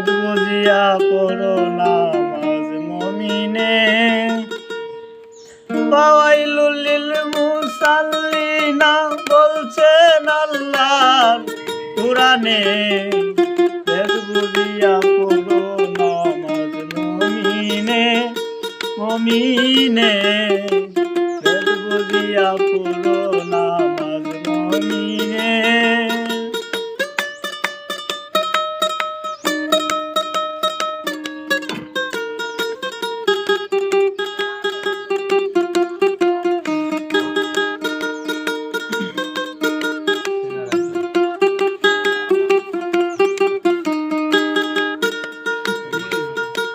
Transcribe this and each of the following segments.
বেদ বুঝিয়া পড়ো নামাজ মমিনে। বাওয়াইলুল মুসাল্লিনা বলছেন আল্লাহর কোরআনে বেদ বুঝিয়া পড়ো নামাজ মমিনে মমিনে বুঝিয়া পড়ো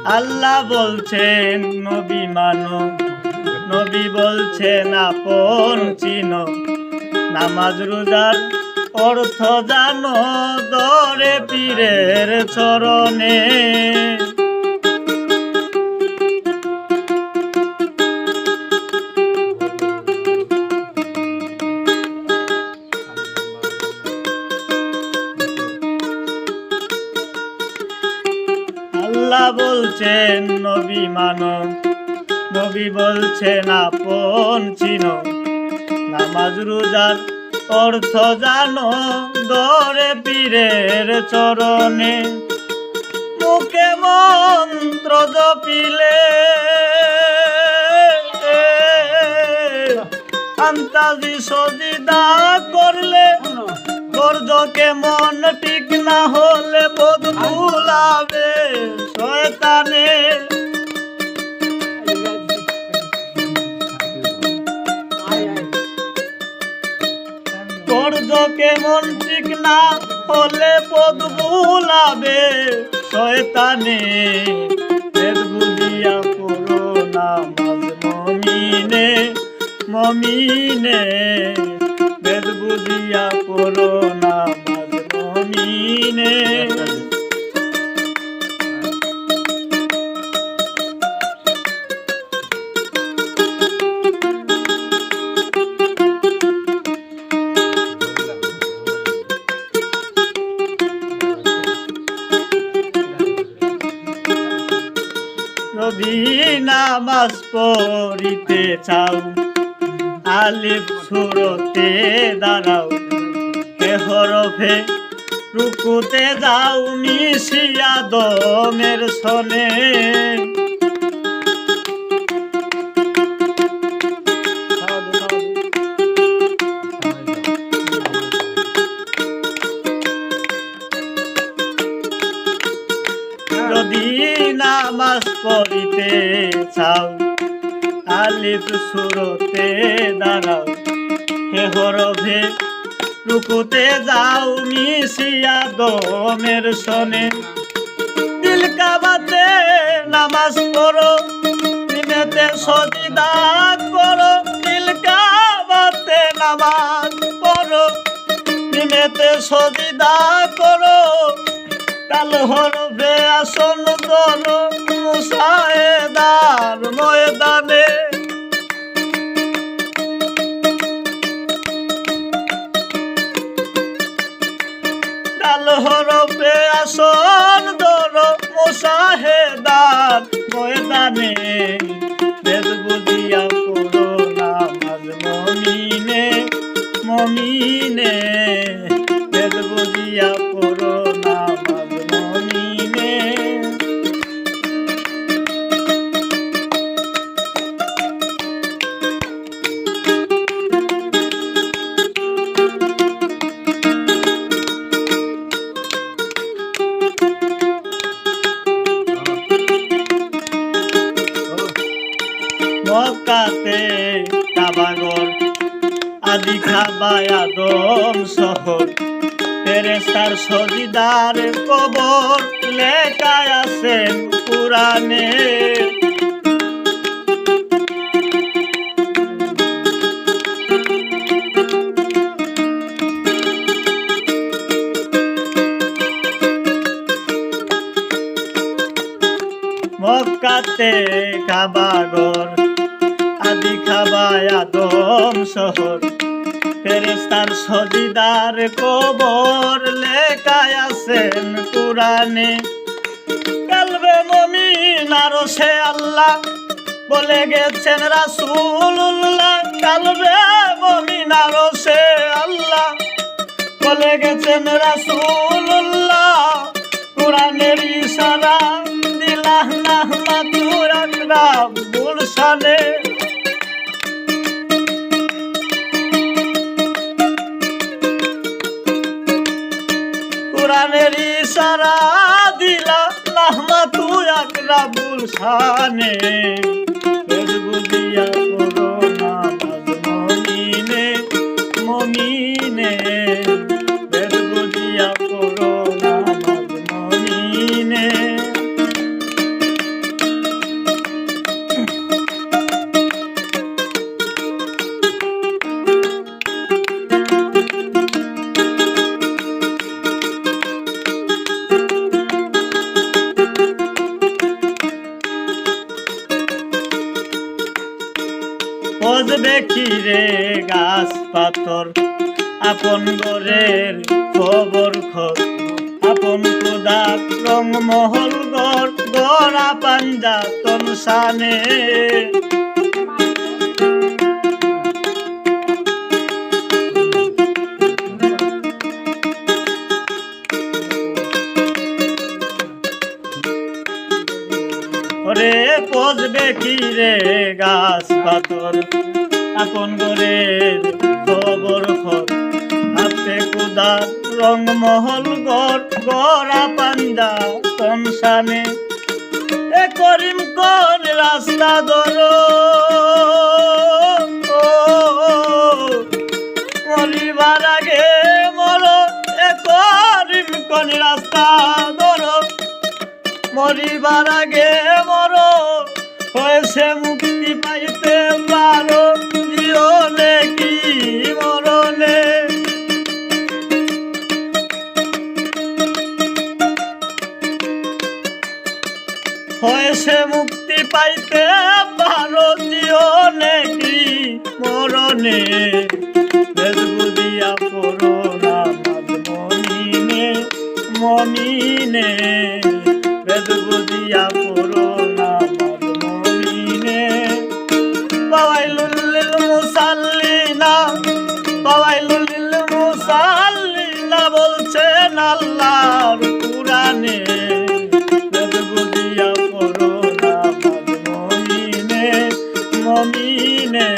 আল্লাহ বলছেন, নবী মানো। নবী বলছেন, আপন চিন। নামাজ রোজার অর্থ জানো, দরে পীরের চরণে। আল্লাহ বলছেন, নবী মানো। নবী বলছেন, আপন চিনো। নামাজ রোজার অর্থ জানো দরে পীরের চরণে। মুখে মন্ত্র জপিলে। আন্তাজি সজিদা করলে, গর্জকে মন ঠিক না হলে বোধ না হলে পদ ভুলাবে শয়তানে। রবি নামাজ পড়িতে চাও আলিফ সুরতে দাঁড়াও। হে হরফে রুকুতে যাও মিশিয়া দমের সনে। যদি নামাজ পড়িতে চাও। আলিফ সুরতে দাঁড়াও। হে হরভে রুকুতে যাও, মিশিয়া দমের শোনে দিল নামাজ পড়ো, দিনেতে সজিদা করো। দিল নামাজ পড়ো, দিনেতে সজিদা করো। কাল হরবে আসন ধরো মুসায়েদার মক্কাতে কাবাগর আদি খাবায় আদম শহর। ফেরেস্তার সজিদার কবর লেখায় আছেন পুরাণে মক্কাতে কাবাগর আদম শহর। ফেরেস্তার সজিদার কবর লেখায় আছেন কোরআনে। কালবে মমিন আরও সে আল্লাহ বলে গেছেন রাসূলুল্লাহ। কালবে মমিন আরও সে আল্লাহ বলে গেছেন রাসূলুল্লাহ। কোরআনের ইশারা দিলাহ না মাতুর আকরাম গুলশানে ইশারা দিলা লাহমা তুই আকরাবুল শানে বসবে কি রে গাছ পাথর। আপন গরের খবর খর আপন খোদা রং মহল গড়া পাঞ্জা তন সানে। গাছ পাথর। আপন গরের খবর খর। হাতে কুদা রং মহল গর গড়া পাঞ্জা তনসানে। এ করিম কোন রাস্তা ধর। মরিবার আগে মর। এ করিম রাস্তা ধর। মরিবার আগে মনে, বেদ বুঝিয়া পড়ো না মমিনে মমিনে। বেদ বুঝিয়া পড়ো না মমিনে। বাবাই লুল্লিল মুসাল্লিনা বাবাই লুল্লিল মুসাল্লিনা বলছেন আল্লাহর পুরাণে মমিনে মমিনে।